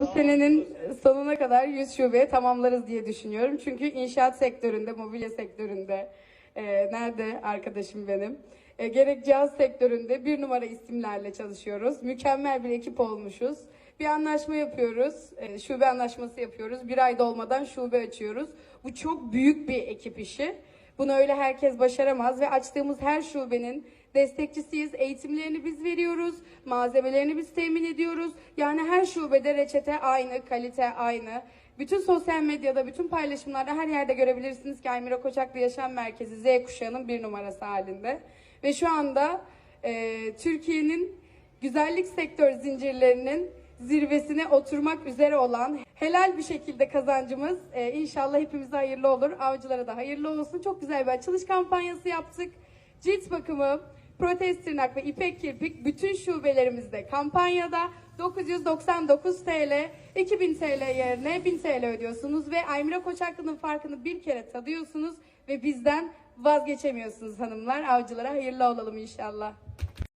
Bu senenin sonuna kadar 100 şubeye tamamlarız diye düşünüyorum. Çünkü inşaat sektöründe, mobilya sektöründe, e, nerede arkadaşım benim? E, gerek cihaz sektöründe bir numara isimlerle çalışıyoruz. Mükemmel bir ekip olmuşuz. Bir anlaşma yapıyoruz, e, şube anlaşması yapıyoruz. Bir ay dolmadan şube açıyoruz. Bu çok büyük bir ekip işi. Bunu öyle herkes başaramaz ve açtığımız her şubenin destekçisiyiz. Eğitimlerini biz veriyoruz, malzemelerini biz temin ediyoruz. Yani her şubede reçete aynı, kalite aynı. Bütün sosyal medyada, bütün paylaşımlarda her yerde görebilirsiniz ki Aymira Koçaklı Yaşam Merkezi Z kuşağının bir numarası halinde. Ve şu anda e, Türkiye'nin güzellik sektör zincirlerinin zirvesine oturmak üzere olan helal bir şekilde kazancımız e, inşallah hepimize hayırlı olur. Avcılara da hayırlı olsun. Çok güzel bir açılış kampanyası yaptık. Cilt bakımı, protez tırnak ve ipek kirpik bütün şubelerimizde kampanyada 999 TL, 2000 TL yerine 1000 TL ödüyorsunuz ve Aymira Koçaklı'nın farkını bir kere tadıyorsunuz ve bizden vazgeçemiyorsunuz hanımlar. Avcılara hayırlı olalım inşallah.